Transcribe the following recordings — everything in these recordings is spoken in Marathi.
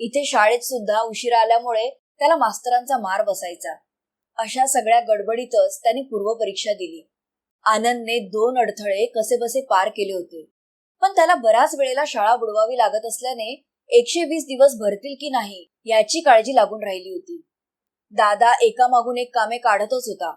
इथे शाळेत सुद्धा उशिरा आल्यामुळे त्याला मास्तरांचा मार बसायचा. अशा सगळ्या गडबडीतच त्याने पूर्वपरीक्षा दिली. आनंदने दोन अडथळे कसेबसे पार केले होते. पण त्याला बऱ्याच वेळेला शाळा बुडवावी लागत असल्याने एकशे वीस दिवस भरतील की नाही याची काळजी लागून राहिली होती. दादा एकामागून एक कामे काढतच होता.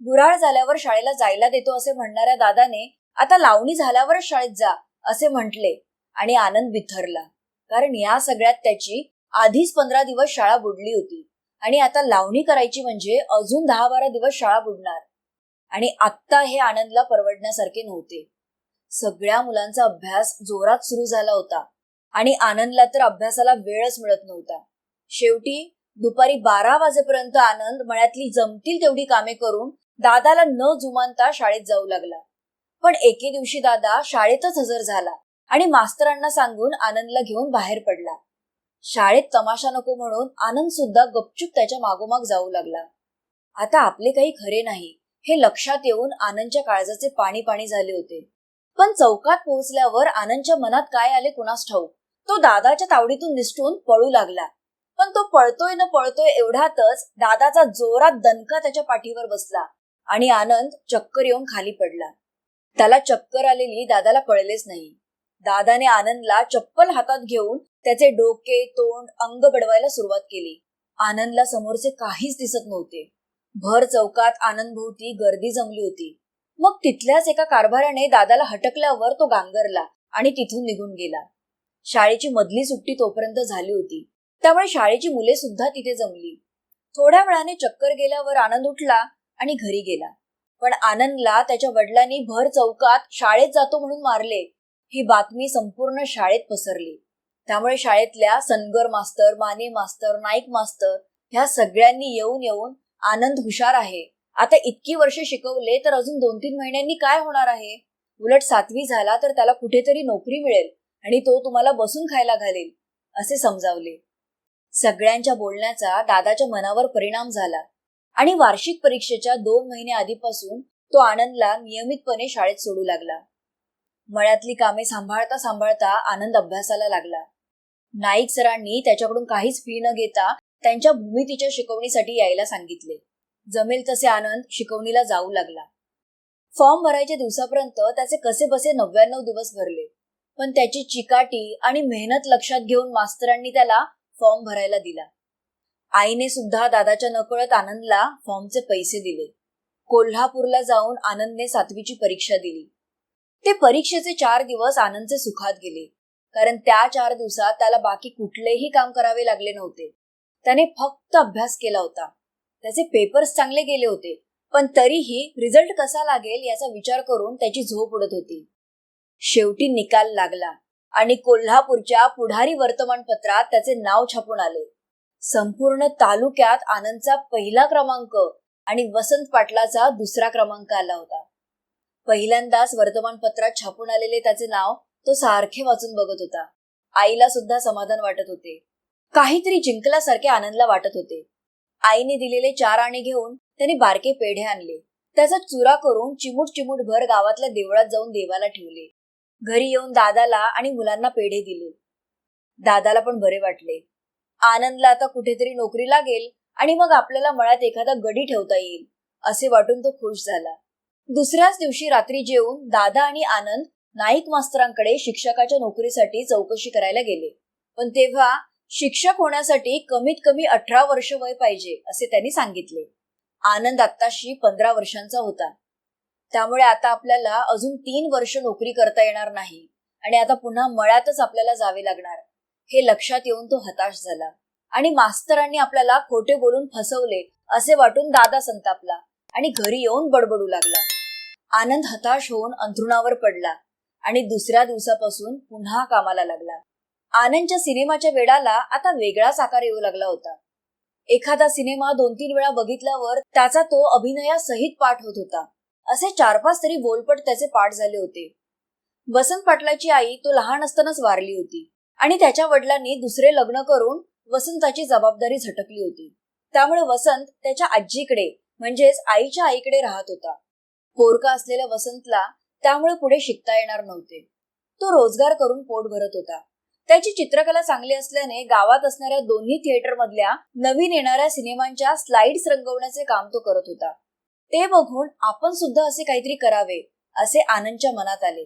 गुराळ झाल्यावर शाळेला जायला देतो असे म्हणणाऱ्या दादाने आता लावणी झाल्यावरच शाळेत जा असे म्हटले आणि आनंद बिथरला कारण या सगळ्यात त्याची आधीच पंधरा दिवस शाळा बुडली होती. आणि आता लावणी करायची म्हणजे अजून दहा बारा दिवस शाळा बुडणार. आणि आत्ता हे आनंदला परवडण्यासारखे नव्हते. सगळ्या मुलांचा अभ्यास जोरात सुरू झाला होता. आणि आनंदला तर अभ्यासाला वेळच मिळत नव्हता. शेवटी दुपारी बारा वाजेपर्यंत आनंद मळ्यातली जमतील तेवढी कामे करून दादाला न जुमानता शाळेत जाऊ लागला. पण एके दिवशी दादा शाळेतच हजर झाला. आणि मास्तरांना सांगून आनंदला घेऊन बाहेर पडला. शाळेत तमाशा नको म्हणून आनंद सुद्धा गपचूप त्याच्या मागोमाग जाऊ लागला. आता आपले काही खरे नाही हे लक्षात येऊन आनंदच्या काळजाचे पाणी पाणी झाले होते. पण चौकात पोहोचल्यावर आनंदच्या मनात काय आले कुणास ठाऊक? तो दादाच्या तावडीतून निसटून पळू लागला. पण तो पळतोय न पळतोय एवढ्यातच दादाचा जोरात दणका त्याच्या पाठीवर बसला आणि आनंद चक्कर येऊन खाली पडला. त्याला चक्कर आलेली दादाला कळलेच नाही. दादाने आनंदला चप्पल हातात घेऊन त्याचे डोके तोंड अंग बडवायला सुरुवात केली. आनंदला समोरचे काहीच दिसत नव्हते. भर चौकात आनंद भोवती गर्दी जमली होती. मग तिथल्याच एका कारभाराने दादाला हटकल्यावर तो गांगरला आणि तिथून निघून गेला. शाळेची मधली सुट्टी तोपर्यंत झाली होती. त्यामुळे शाळेची मुले सुद्धा तिथे जमली. थोड्या वेळाने चक्कर गेल्यावर आनंद उठला आणि घरी गेला. पण आनंदला त्याच्या वडिलांनी भर चौकात शाळेत जातो म्हणून मारले. ही बातमी संपूर्ण शाळेत पसरली. त्यामुळे शाळेतल्या सनगर मास्तर माने मास्तर नाईक मास्तर ह्या सगळ्यांनी येऊन येऊन आनंद हुशार आहे. आता इतकी वर्ष शिकवले तर अजून दोन तीन महिन्यांनी काय होणार आहे? उलट सातवी झाला तर त्याला कुठेतरी नोकरी मिळेल आणि तो तुम्हाला बसून खायला घालेल असे समजावले. सगळ्यांच्या बोलण्याचा दादाच्या मनावर परिणाम झाला आणि वार्षिक परीक्षेच्या दोन महिने आधीपासून तो आनंदला नियमितपणे शाळेत सोडू लागला. मळ्यातली कामे सांभाळता सांभाळता आनंद अभ्यासाला लागला. नाईक सरांनी त्याच्याकडून काहीच फी न घेता त्यांच्या भूमितीच्या शिकवणीसाठी यायला सांगितले. जमेल तसे आनंद शिकवणीला जाऊ लागला. फॉर्म भरायच्या दिवसापर्यंत त्याचे कसे बसे नव्याण्णव दिवस भरले. पण त्याची चिकाटी आणि मेहनत लक्षात घेऊन मास्तरांनी त्याला फॉर्म भरायला दिला. आईने सुद्धा दादाच्या नकळत आनंदला फॉर्मचे पैसे दिले. कोल्हापूरला जाऊन आनंदने सातवीची परीक्षा दिली. ते परीक्षेचे चार दिवस आनंदचे सुखात गेले. कारण त्या चार दिवसात त्याला बाकी कुठलेही काम करावे लागले नव्हते. त्याने फक्त अभ्यास केला होता. त्याचे पेपर्स चांगले गेले होते. पण तरीही रिझल्ट कसा लागेल याचा विचार करून त्याची झोप उडत होती. शेवटी निकाल लागला आणि कोल्हापूरच्या पुढारी वर्तमानपत्रात त्याचे नाव छापून आले. संपूर्ण तालुक्यात आनंदचा पहिला क्रमांक आणि वसंत पाटलाचा दुसरा क्रमांक आला होता. पहिल्यांदाच वर्तमानपत्रात छापून आलेले त्याचे नाव तो सारखे वाचून बघत होता. आईला सुद्धा समाधान वाटत होते. काहीतरी जिंकल्यासारखे आनंदला वाटत होते. आईने दिलेले चार आणे घेऊन त्याने बारके पेढे आणले. त्याचा चुरा करून चिमूट चिमूट भर गावातल्या देवळात जाऊन देवाला ठेवले. घरी येऊन दादाला आणि मुलांना पेढे दिले. दादाला पण बरे वाटले. आनंदला आता कुठेतरी नोकरी लागेल आणि मग आपल्याला मळ्यात एखादा गडी ठेवता येईल असे वाटून तो खुश झाला. दुसऱ्याच दिवशी रात्री जेवून दादा आणि आनंद नाईक मास्तरांकडे शिक्षकाच्या नोकरीसाठी चौकशी करायला गेले. पण तेव्हा शिक्षक होण्यासाठी कमीत कमी अठरा वर्ष वय पाहिजे असे त्यांनी सांगितले. आनंद आत्ताशी पंधरा वर्षांचा होता. त्यामुळे आता आपल्याला अजून तीन वर्ष नोकरी करता येणार नाही आणि आता पुन्हा मळ्यातच आपल्याला जावे लागणार हे लक्षात येऊन तो हताश झाला. आणि मास्तरांनी आपल्याला खोटे बोलून फसवले असे वाटून दादा संतापला आणि घरी येऊन बडबडू लागला. आनंद हताश होऊन अंथरुणावर पडला आणि दुसऱ्या दिवसापासून पुन्हा कामाला लागला. आनंदच्या सिनेमाच्या वेळाला आता वेगळाच आकार येऊ लागला होता. एखादा सिनेमा दोन तीन वेळा बघितल्यावर त्याचा तो अभिनयासहित पाठ होत होता. असे चार पाच तरी बोलपट त्याचे पाठ झाले होते. वसंत पाटलाची आई तो लहान असतानाच वारली होती आणि त्याच्या वडिलांनी दुसरे लग्न करून वसंताची जबाबदारी झटकली होती. त्यामुळे वसंत त्याच्या आजीकडे म्हणजेच आईच्या आईकडे राहत होता. पोरका असलेल्या वसंतला त्यामुळे पुढे शिकता येणार नव्हते. तो रोजगार करून पोट भरत होता. त्याची चित्रकला चांगली असल्याने गावात असणाऱ्या दोन्ही थिएटर मधल्या नवीन येणाऱ्या सिनेमांच्या स्लाइड्स रंगवण्याचे काम तो करत होता. ते बघून आपण सुद्धा असे काहीतरी करावे असे आनंदच्या मनात आले.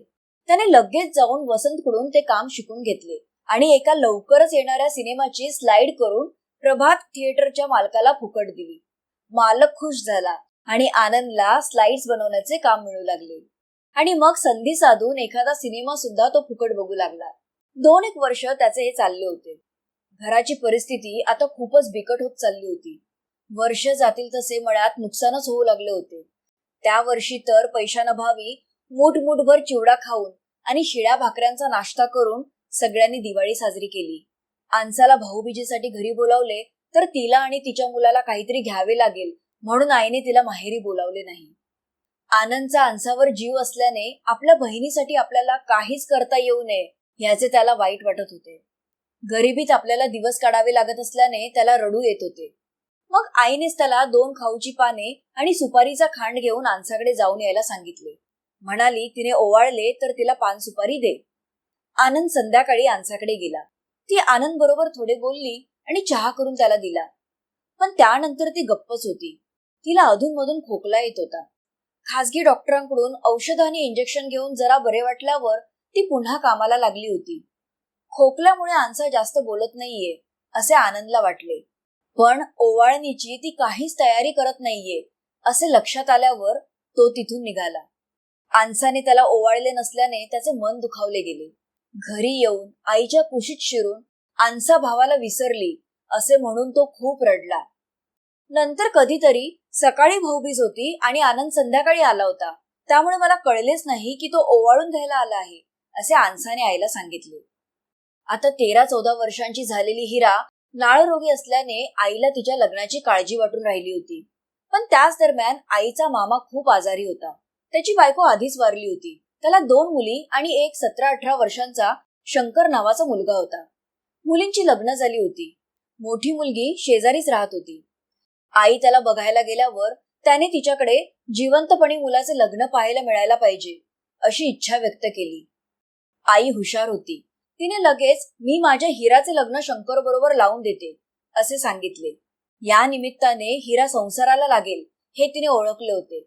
त्याने लगेच जाऊन वसंतकडून ते काम शिकून घेतले आणि एका लवकरच येणाऱ्या सिनेमाची स्लाइड करून प्रभात थिएटरच्या मालकाला फुकट दिली. मालक खुश झाला. आणि आनंदला स्लाइड्स बनवण्याचे काम मिळू लागले. आणि मग संधी साधून एखादा सिनेमा सुद्धा तो फुकट बघू लागला. दोन एक वर्ष त्याचे हे चालले होते. घराची परिस्थिती आता खूपच बिकट होत चालली होती. वर्ष जातील तसे मळ्यात नुकसानच होऊ लागले होते. त्या वर्षी तर पैशानभावी मूठ चिवडा खाऊन आणि शिळ्या भाकऱ्यांचा नाश्ता करून सगळ्यांनी दिवाळी साजरी केली. आनसाला भाऊबीजेसाठी घरी बोलावले तर तिला आणि तिच्या मुलाला काहीतरी घ्यावे लागेल म्हणून आईने तिला माहेरी बोलावले नाही. आनंदचा अंसावर जीव असल्याने आपल्या बहिणीसाठी आपल्याला काहीच करता येऊ नये याचे त्याला वाईट वाटत होते. गरिबीत आपल्याला दिवस काढावे लागत असल्याने त्याला रडू येत होते. मग आईनेच त्याला दोन खाऊची पाने आणि सुपारीचा खांड घेऊन आनसाकडे जाऊन यायला सांगितले. म्हणाली तिने ओवाळले तर तिला पान सुपारी दे. आनंद संध्याकाळी आनसाकडे गेला. ती आनंद बरोबर थोडे बोलली आणि चहा करून त्याला दिला. पण त्यानंतर ती गप्पच होती. तिला अधूनमधून खोकला येत होता. खासगी डॉक्टरांकडून औषध आणि इंजेक्शन घेऊन जरा बरे वाटल्यावर ती पुन्हा कामाला लागली होती. खोकल्यामुळे आन्सा जास्त बोलत नाहीये असे आनंदला वाटले. पण ओवाळणीची ती काहीच तयारी करत नाहीये असे लक्षात आल्यावर तो तिथून निघाला. आन्साने त्याला ओवाळले नसल्याने त्याचे मन दुखावले गेले. घरी येऊन आईच्या कुशीत शिरून आन्सा भावाला विसरली असे म्हणून तो खूप रडला. नंतर कधीतरी सकाळी भाऊबीज होती आणि आनंद संध्याकाळी आला होता. त्यामुळे मला कळलेच नाही की तो ओवाळून घ्यायला आला आहे असे आन्साने आईला सांगितले. आता तेरा चौदा वर्षांची झालेली हिरा नाळरोगी असल्याने आईला तिच्या लग्नाची काळजी वाटून राहिली होती. पण त्याच दरम्यान आईचा मामा खूप आजारी होता. त्याची बायको आधीच वारली होती. त्याला दोन मुली आणि एक सतरा अठरा वर्षांचा शंकर नावाचा मुलगा होता. मुलींची लग्न झाली होती. मोठी मुलगी शेजारीच राहत होती. आई त्याला बघायला गेल्यावर त्याने तिच्याकडे जिवंतपणे मुलाचे लग्न पाहायला मिळायला पाहिजे अशी इच्छा व्यक्त केली. आई हुशार होती. तिने लगेच मी माझ्या हिराचे लग्न शंकर बरोबर लावून देते असे सांगितले. या निमित्ताने हिरा संसाराला लागेल हे तिने ओळखले होते.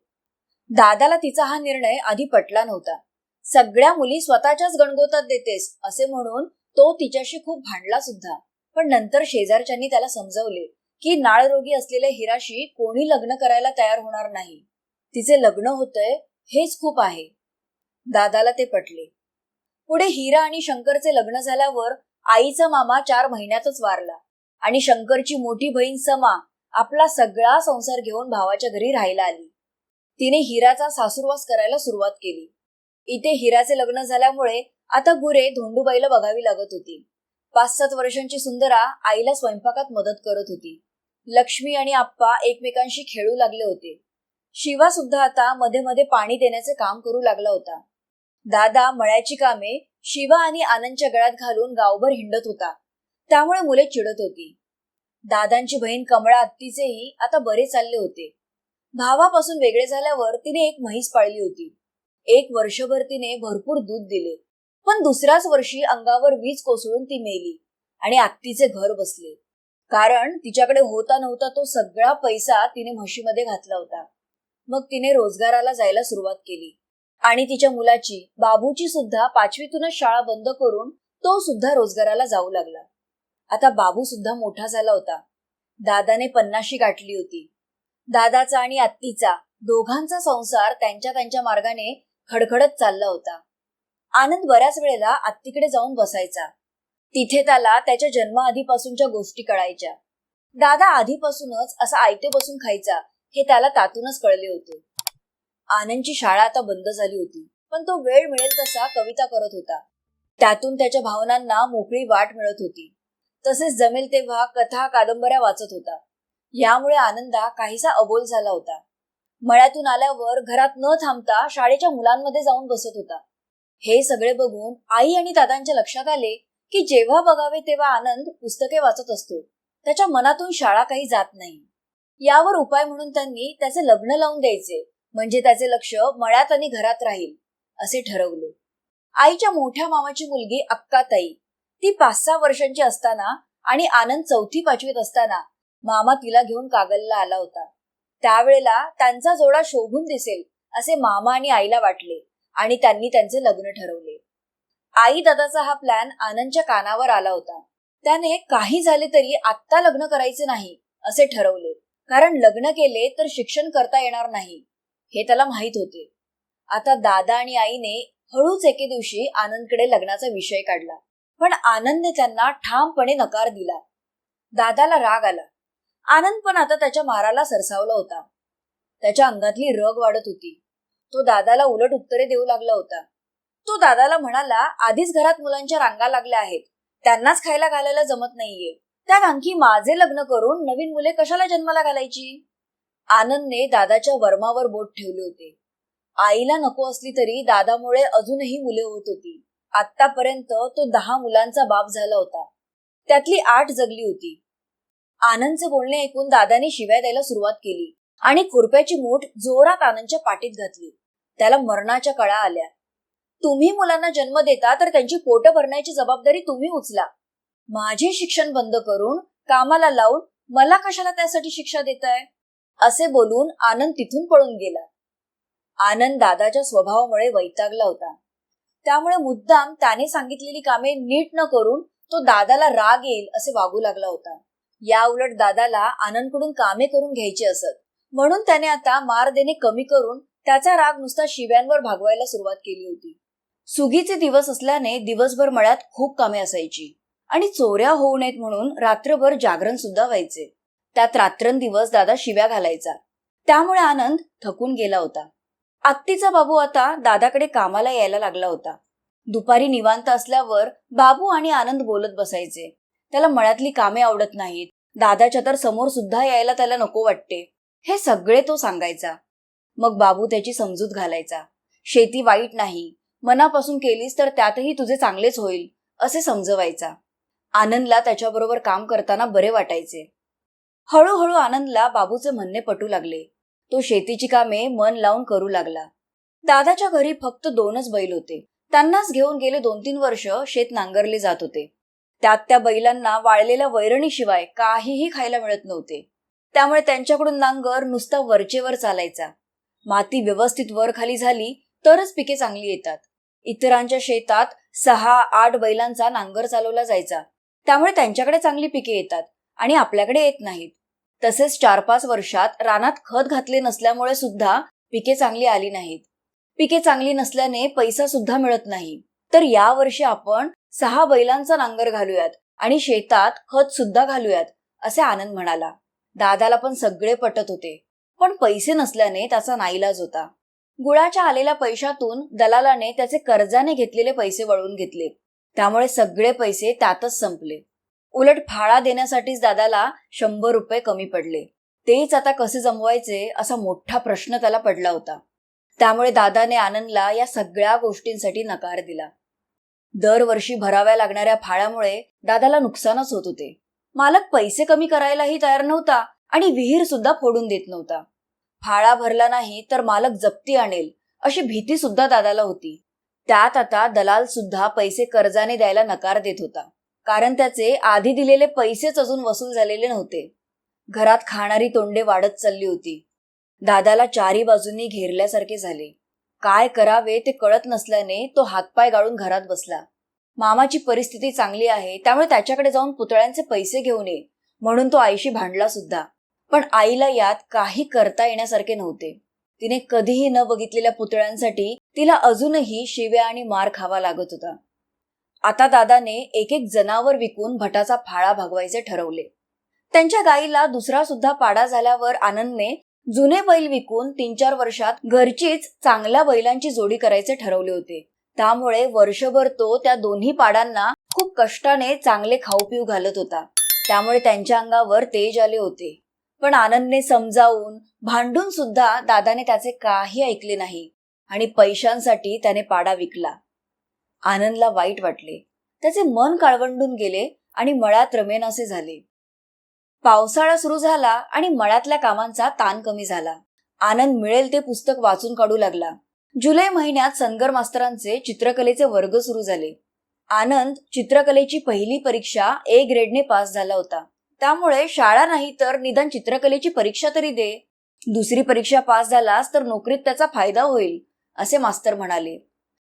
दादाला तिचा हा निर्णय आधी पटला नव्हता. सगळ्या मुली स्वतःच्याच गणगोतात देतेस असे म्हणून तो तिच्याशी खूप भांडला सुद्धा. पण नंतर शेजारच्यांनी त्याला समजवले. की नाळरोगी असलेल्या हिराशी कोणी लग्न करायला तयार होणार नाही. तिचे लग्न होतंय हेच खूप आहे. दादाला ते पटले. पुढे हिरा आणि शंकरचे लग्न झाल्यावर आईचा मामा चार महिन्यातच वारला आणि शंकरची मोठी बहीण समा आपला सगळा संसार घेऊन भावाच्या घरी राहायला आली. तिने हिराचा सासूरवास करायला सुरुवात केली. इथे हिराचे लग्न झाल्यामुळे आता गुरे धोंडूबाईला बघावी लागत होती. पाच सात वर्षांची सुंदरा आईला स्वयंपाकात मदत करत होती. लक्ष्मी आणि आप्पा एकमेकांशी खेळू लागले होते. शिवा सुद्धा आता मध्ये मध्ये पाणी देण्याचे काम करू लागला होता. दादा मळ्याची कामे शिवा आणि आनंदच्या गळ्यात घालून गावभर हिंडत होता. त्यामुळे मुले चिडत होती. दादांची बहीण कमळा आत्तीचेही आता बरे चालले होते. भावापासून वेगळे झाल्यावर तिने एक म्हैस पाळली होती. एक वर्षभर तिने भरपूर दूध दिले. पण दुसऱ्याच वर्षी अंगावर वीज कोसळून ती मेली आणि आत्तीचे घर बसले. कारण तिच्याकडे होता नव्हता तो सगळा पैसा तिने म्हशीमध्ये घातला होता. मग तिने रोजगाराला जायला सुरुवात केली. आणि तिच्या मुलाची बाबूची सुद्धा पाचवीतूनच शाळा बंद करून तो सुद्धा रोजगाराला जाऊ लागला. आता बाबू सुद्धा मोठा झाला होता. दादाने पन्नाशी गाठली होती. दादाचा आणि आत्तीचा दोघांचा संसार त्यांच्या त्यांच्या मार्गाने खडखडत चालला होता. आनंद बऱ्याच वेळेला आत्तीकडे जाऊन बसायचा. तिथे त्याला त्याच्या जन्माआधीपासूनच्या गोष्टी कळायच्या. दादा आधीपासूनच असा आयते बसून खायचा हे त्याला तातूनच कळले होते. आनंदची शाळा आता बंद झाली होती पण तो वेळ मिळेल तसा कविता करत होता. त्यातून त्याच्या भावनांना मोकळी वाट मिळत होती. तसेच जमेल तेव्हा कथा कादंबऱ्या वाचत होता. यामुळे आनंदा काहीसा अबोल झाला होता. मळ्यातून आल्यावर घरात न थांबता शाळेच्या मुलांमध्ये जाऊन बसत होता. हे सगळे बघून आई आणि दादांच्या लक्षात आले की जेव्हा बघावे तेव्हा आनंद पुस्तके वाचत असतो. त्याच्या मनातून शाळा काही जात नाही. यावर उपाय म्हणून त्यांनी त्याचे लग्न लावून द्यायचे. म्हणजे त्याचे लक्ष मळ्यात आणि घरात राहील असे ठरवले. आईच्या मोठ्या मामाची मुलगी अक्काताई. ती पाच सहा वर्षांची असताना आणि आनंद चौथी पाचवीत असताना मामा तिला घेऊन कागलला आला होता. त्यावेळेला त्यांचा जोडा शोभून दिसेल असे मामा आणि आईला वाटले आणि त्यांनी त्यांचे लग्न ठरवले. आई दादाचा हा प्लॅन आनंदच्या कानावर आला होता. त्याने काही झाले तरी आत्ता लग्न करायचे नाही असे ठरवले. कारण लग्न केले तर शिक्षण करता येणार नाही हे त्याला माहीत होते. आता दादा आणि आईने हळूच एके दिवशी आनंदकडे लग्नाचा विषय काढला. पण आनंदने त्यांना ठामपणे नकार दिला. दादाला राग आला. आनंद पण आता त्याच्या माराला सरसावला होता. त्याच्या अंगातली रग वाढत होती. तो दादाला उलट उत्तरे देऊ लागला होता. तो दादाला म्हणाला आधीच घरात मुलांच्या रांगा लागल्या आहेत. त्यांनाच खायला घालायला जमत नाहीये. त्यात आणखी माझे लग्न करून नवीन मुले कशाला जन्माला घालायची? आनंदने दादाच्या वर्मावर बोट ठेवले होते. आईला नको असली तरी दादामुळे अजूनही मुले होत होती. आतापर्यंत तो दहा मुलांचा बाप झाला होता. त्यातली आठ जगली होती. आनंदचे बोलणे ऐकून दादाने शिव्या द्यायला सुरुवात केली आणि खुरप्याची मूठ जोरात आनंदच्या पाठीत घातली. त्याला मरणाच्या कळा आल्या. तुम्ही मुलांना जन्म देता तर त्यांची पोट भरण्याची जबाबदारी तुम्ही उचला. माझे शिक्षण बंद करून कामाला लावून मला कशाला त्यासाठी शिक्षा देताय? असे बोलून आनंद तिथून पळून गेला. आनंद दादाच्या स्वभावामुळे वैतागला होता. त्यामुळे मुद्दाम त्याने सांगितलेली कामे नीट न करून तो दादाला राग येईल असे वागू लागला होता. या उलट दादाला आनंदकडून कामे करून घ्यायची असत. म्हणून त्याने आता मार देणे कमी करून त्याचा राग नुसता शिव्यांवर भागवायला सुरुवात केली होती. सुगीचे दिवस असल्याने दिवसभर मळ्यात खूप कामे असायची. आणि चोऱ्या होऊ नयेत म्हणून रात्रभर जागरण सुद्धा व्हायचे. त्यात रात्रंदिवस दादा शिव्या घालायचा. त्यामुळे आनंद थकून गेला होता. आत्तीचा बाबू आता दादाकडे कामाला यायला लागला होता. दुपारी निवांत असल्यावर बाबू आणि आनंद बोलत बसायचे. त्याला मळ्यातली कामे आवडत नाहीत. दादाच्या तर समोर सुद्धा यायला त्याला नको वाटते. हे सगळे तो सांगायचा. मग बाबू त्याची समजूत घालायचा. शेती वाईट नाही. मनापासून केलीस तर त्यातही तुझे चांगलेच होईल असे समजवायचा. आनंदला त्याच्याबरोबर काम करताना बरे वाटायचे. हळूहळू आनंदला बाबूचे म्हणणे पटू लागले. तो शेतीची कामे मन लावून करू लागला. दादाच्या घरी फक्त दोनच बैल होते. त्यांनाच घेऊन गेले दोन तीन वर्ष शेत नांगरले जात होते. त्यात त्या बैलांना वाळलेल्या वैरणीशिवाय काहीही खायला मिळत नव्हते. त्यामुळे त्यांच्याकडून नांगर नुसता वरचेवर चालायचा. माती व्यवस्थित वर खाली झाली तरच पिके चांगली येतात. इतरांच्या शेतात सहा आठ बैलांचा नांगर चालवला जायचा. त्यामुळे त्यांच्याकडे चांगली पिके येतात आणि आपल्याकडे येत नाहीत. तसेच चार पाच वर्षात रानात खत घातले नसल्यामुळे सुद्धा पिके चांगली आली नाहीत. पिके चांगली नसल्याने पैसा सुद्धा मिळत नाही. तर या वर्षी आपण सहा बैलांचा नांगर घालूयात आणि शेतात खत सुद्धा घालूयात असे आनंद म्हणाला. दादाला पण सगळे पटत होते. पण पैसे नसल्याने त्याचा नाईलाज होता. गुळाच्या आलेल्या पैशातून दलालाने त्याचे कर्जाने घेतलेले पैसे वळवून घेतले. त्यामुळे सगळे पैसे त्यातच संपले. उलट फाळा देण्यासाठीच दादाला शंभर रुपये कमी पडले. तेच आता कसे जमवायचे असा मोठा प्रश्न त्याला पडला होता. त्यामुळे दादाने आनंदला या सगळ्या गोष्टींसाठी नकार दिला. दरवर्षी भराव्या लागणाऱ्या फाळ्यामुळे दादाला नुकसानच होत होते. मालक पैसे कमी करायलाही तयार नव्हता आणि विहीर सुद्धा फोडून देत नव्हता. फाळा भरला नाही तर मालक जप्ती आणेल अशी भीती सुद्धा दादाला होती. त्यात आता दलाल सुद्धा पैसे कर्जाने द्यायला नकार देत होता. कारण त्याचे आधी दिलेले पैसेच अजून वसूल झालेले नव्हते. घरात खाणारी तोंडे वाढत चालली होती. दादाला चारी बाजूंनी घेरल्यासारखे झाले. काय करावे ते कळत नसल्याने तो हातपाय गाळून घरात बसला. मामाची परिस्थिती चांगली आहे त्यामुळे त्याच्याकडे जाऊन पुतळ्यांचे पैसे घेऊन ये म्हणून तो आईशी भांडला सुद्धा. पण आईला यात काही करता येण्यासारखे नव्हते. तिने कधीही न बघितलेल्या पुतळ्यांसाठी तिला अजूनही शिव्या आणि मार खावा लागत होता. आता दादाने एक एक जनावर विकून भटाचा फाळा भागवायचे ठरवले. त्यांच्या गाईला दुसरा सुद्धा पाडा झाल्यावर आनंदने जुने बैल विकून तीन चार वर्षात घरचीच चांगल्या बैलांची जोडी करायचे ठरवले होते. त्यामुळे वर्षभर तो त्या दोन्ही पाडांना खूप कष्टाने चांगले खाऊ पिऊ घालत होता. त्यामुळे त्यांच्या अंगावर तेज आले होते. पण आनंदने समजावून भांडून सुद्धा दादाने त्याचे काही ऐकले नाही आणि पैशांसाठी त्याने पाडा विकला. आनंदला वाईट वाटले. त्याचे मन काळवंडून गेले आणि मळ्यात रमेनासे झाले. पावसाळा सुरू झाला आणि मळ्यातल्या कामांचा ताण कमी झाला. आनंद मिळेल ते पुस्तक वाचून काढू लागला. जुलै महिन्यात सनगर मास्तरांचे चित्रकलेचे वर्ग सुरू झाले. आनंद चित्रकलेची पहिली परीक्षा ए ग्रेडने पास झाला होता. त्यामुळे शाळा नाही तर निदान चित्रकलेची परीक्षा तरी दे. दुसरी परीक्षा पास झालास तर नोकरीत त्याचा फायदा होईल असे मास्तर म्हणाले.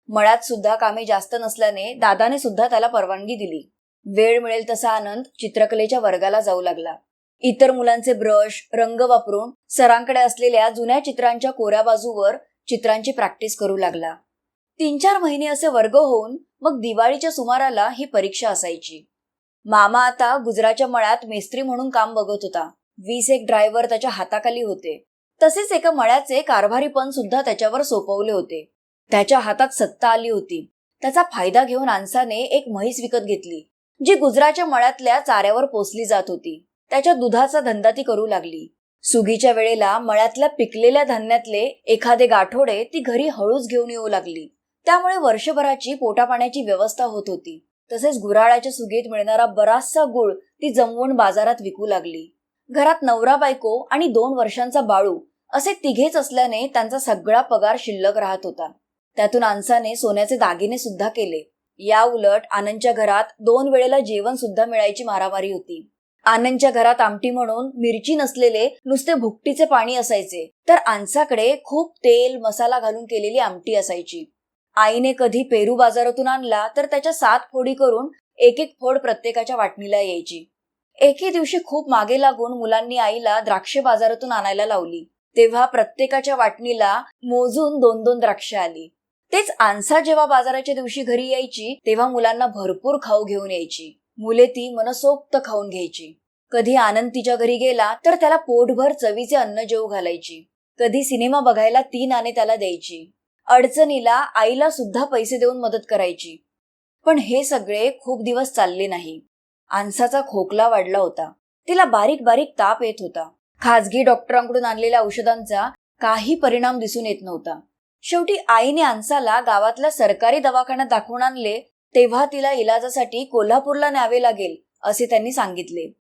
मळ्यात सुद्धा कामे जास्त नसल्याने दादाने सुद्धा त्याला परवानगी दिली. वेळ मिळेल तसा आनंद चित्रकलेच्या वर्गाला जाऊ लागला. इतर मुलांचे ब्रश रंग वापरून सरांकडे असलेल्या जुन्या चित्रांच्या कोऱ्या बाजूवर चित्रांची प्रॅक्टिस करू लागला. तीन चार महिने असे वर्ग होऊन मग दिवाळीच्या सुमाराला ही परीक्षा असायची. मामा आता गुजराच्या मळ्यात मेस्त्री म्हणून काम बघत होता. वीस एक ड्रायव्हर त्याच्या हाताखाली होते. तसेच एका मळ्याचे कारभारीपण सुद्धा त्याच्यावर सोपवले होते. त्याच्या हातात सत्ता आली होती. त्याचा फायदा घेऊन आनसाने एक म्हैस विकत घेतली जी गुजराच्या मळ्यातल्या चाऱ्यावर पोचली जात होती. त्याच्या दुधाचा धंदा ती करू लागली. सुगीच्या वेळेला मळ्यातल्या पिकलेल्या धान्यातले एखादे गाठोडे ती घरी हळूच घेऊन येऊ लागली. त्यामुळे वर्षभराची पोटापाण्याची व्यवस्था होत होती. तसेच गुराळाच्या सुगीत मिळणारा बराचसा गुळ ती जमवून बाजारात विकू लागली. घरात नवरा बायको आणि दोन वर्षांचा बाळू असे तिघेच असल्याने त्यांचा सगळा पगार शिल्लक राहत होता. त्यातून आनसाने सोन्याचे दागिने सुद्धा केले. या उलट आनंदच्या घरात दोन वेळेला जेवण सुद्धा मिळायची मारामारी होती. आनंदच्या घरात आमटी म्हणून मिरची नसलेले नुसते भुकटीचे पाणी असायचे तर आनसाकडे खूप तेल मसाला घालून केलेली आमटी असायची. आईने कधी पेरू बाजारातून आणला तर त्याच्या सात फोडी करून एक एक फोड प्रत्येकाच्या वाटणीला यायची. एके दिवशी खूप मागे लागून मुलांनी आईला द्राक्ष बाजारातून आणायला लावली. तेव्हा प्रत्येकाच्या वाटणीला मोजून दोन दोन द्राक्ष आली. तेच आणसा जेव्हा बाजाराच्या दिवशी घरी यायची तेव्हा मुलांना भरपूर खाऊ घेऊन यायची. मुले ती मनसोक्त खाऊन घ्यायची. कधी आनंद तिच्या घरी गेला तर त्याला पोटभर चवीचे अन्न जेवू घालायची. कधी सिनेमा बघायला ती नाणे त्याला द्यायची. अडचणीला आईला सुद्धा पैसे देऊन मदत करायची. पण हे सगळे खूप दिवस चालले नाही. आन्साचा खोकला वाढला होता. तिला बारीक बारीक ताप येत होता. खाजगी डॉक्टरांकडून आणलेल्या औषधांचा काही परिणाम दिसून येत नव्हता. शेवटी आईने आन्साला गावातल्या सरकारी दवाखान्यात दाखवून आणले तेव्हा तिला इलाजासाठी कोल्हापूरला न्यावे लागेल असे त्यांनी सांगितले.